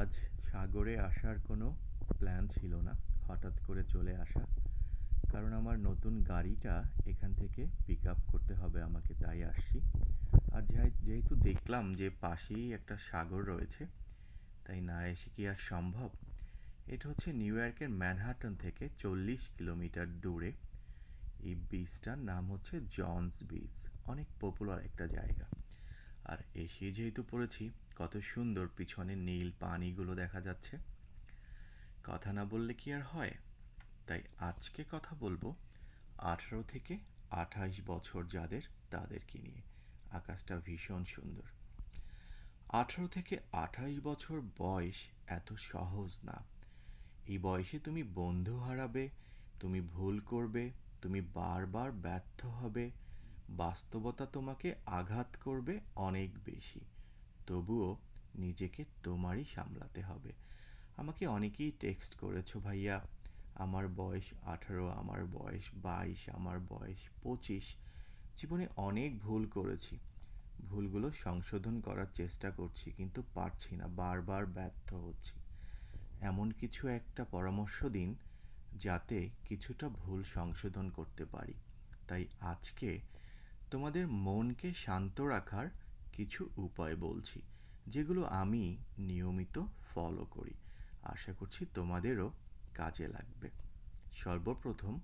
আজ সাগরে আসার কোনো প্ল্যান ছিল না, হঠাৎ করে চলে আসা। কারণ আমার নতুন গাড়িটা এখান থেকে পিক আপ করতে হবে আমাকে, তাই আসছি। আর যেহেতু দেখলাম যে পাশেই একটা সাগর রয়েছে, তাই না এসে কি আর সম্ভব? এটা হচ্ছে নিউ ইয়র্কের ম্যানহাটন থেকে চল্লিশ কিলোমিটার দূরে। এই বিচটার নাম হচ্ছে জনস বিচ অনেক পপুলার একটা জায়গা। আর এসে যেহেতু পড়েছি, কত সুন্দর পিছনে নীল পানিগুলো দেখা যাচ্ছে। কথা না বললে কি আর হয়? তাই আজকে কথা বলব আঠারো থেকে আঠাশ বছর যাদের, তাদেরকে নিয়ে। আকাশটা ভীষণ সুন্দর। আঠারো থেকে আঠাশ বছর বয়স এত সহজ না। এই বয়সে তুমি বন্ধু হারাবে, তুমি ভুল করবে, তুমি বারবার ব্যর্থ হবে বাস্তবতা তোমাকে আঘাত করবে অনেক বেশি। তবুও নিজেকে তোমারই সামলাতে হবে। আমাকে অনেকেই টেক্সট করেছ ভাইয়া, আমার বয়স আঠারো, আমার বয়স বাইশ, আমার বয়স পঁচিশ। জীবনে অনেক ভুল করেছি। ভুলগুলো সংশোধন করার চেষ্টা করছি, কিন্তু পারছি না, বারবার ব্যর্থ হচ্ছি। এমন কিছু একটা পরামর্শ দিন, যাতে কিছুটা ভুল সংশোধন করতে পারি। তাই আজকে তোমাদের মনকে শান্ত রাখার কিছু উপায় বলছি, যেগুলো আমি নিয়মিত ফলো করি। আশা করছি তোমাদেরও কাজে লাগবে। সর্বপ্রথম,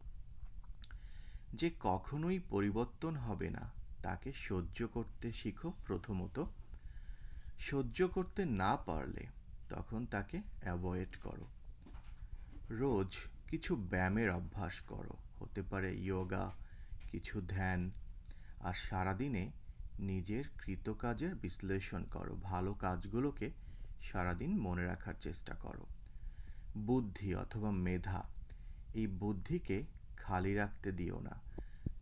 যে কখনোই পরিবর্তন হবে না, তাকে সহ্য করতে শিখো প্রথমত। সহ্য করতে না পারলে তখন তাকে অ্যাভয়েড করো। রোজ কিছু ব্যায়ামের অভ্যাস করো, হতে পারে ইয়োগা কিছু ধ্যান আর সারাদিনে নিজের কৃতকাজের বিশ্লেষণ করো। ভালো কাজগুলোকে সারাদিন মনে রাখার চেষ্টা করো। বুদ্ধি অথবা মেধা, এই বুদ্ধিকে খালি রাখতে দিও না।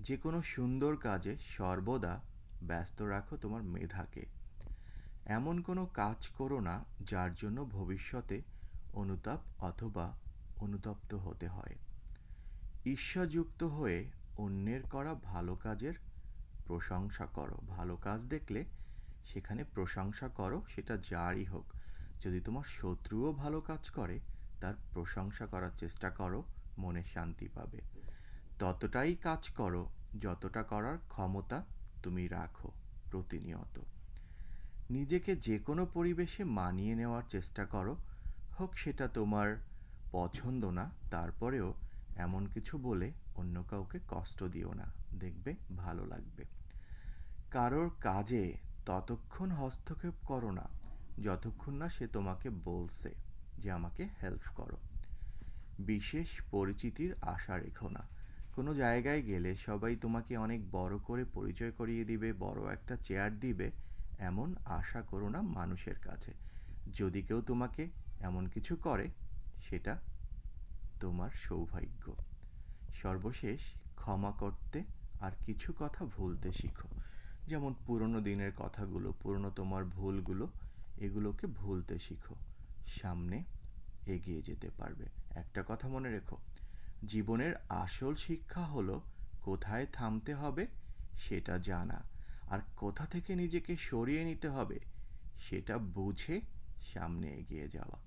যে কোনো সুন্দর কাজে সর্বদা ব্যস্ত রাখো তোমার মেধাকে। এমন কোনো কাজ করো না যার জন্য ভবিষ্যতে অনুতাপ অথবা অনুতপ্ত হতে হয়। ঈর্ষাযুক্ত হয়ে অন্যের করা ভালো কাজের প্রশংসা করো। ভালো কাজ দেখলে সেখানে প্রশংসা করো, সেটা যারই হোক। যদি তোমার শত্রুও ভালো কাজ করে, তার প্রশংসা করার চেষ্টা করো, মনে শান্তি পাবে। ততটাই কাজ করো, যতটা করার ক্ষমতা তুমি রাখো প্রতিনিয়ত। নিজেকে যে কোনো পরিবেশে মানিয়ে নেওয়ার চেষ্টা করো। হোক সেটা তোমার পছন্দ না, তারপরেও এমন কিছু বলে অন্য কাউকে কষ্ট দিও না। দেখবে, ভালো লাগবে। কারোর কাজে ততক্ষণ হস্তক্ষেপ করো না, যতক্ষণ না সে তোমাকে বলছে যে আমাকে হেল্প করো। বিশেষ পরিচিতির আশা রেখো না। কোনো জায়গায় গেলে সবাই তোমাকে অনেক বড় করে পরিচয় করিয়ে দিবে, বড় একটা চেয়ার দিবে, এমন আশা করো না মানুষের কাছে। যদি কেউ তোমাকে এমন কিছু করে, সেটা তোমার সৌভাগ্য। সর্বশেষ, ক্ষমা করতে আর কিছু কথা ভুলতে শিখো। যেমন পুরনো দিনের কথাগুলো, পুরনো তোমার ভুলগুলো, এগুলোকে ভুলতে শিখো। সামনে এগিয়ে যেতে পারবে। একটা কথা মনে রেখো, জীবনের আসল শিক্ষা হলো কোথায় থামতে হবে সেটা জানা। আর কোথা থেকে নিজেকে সরিয়ে নিতে হবে সেটা বুঝে সামনে এগিয়ে যাওয়া।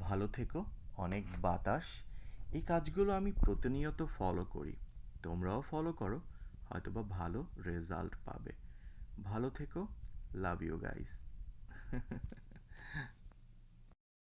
ভালো থেকো, অনেক বাতাস। এই কাজগুলো আমি প্রতিনিয়ত ফলো করি। তোমরাও ফলো করো। হয়তোবা ভালো রেজাল্ট পাবে। ভালো থেকো লাভ ইউ গাইস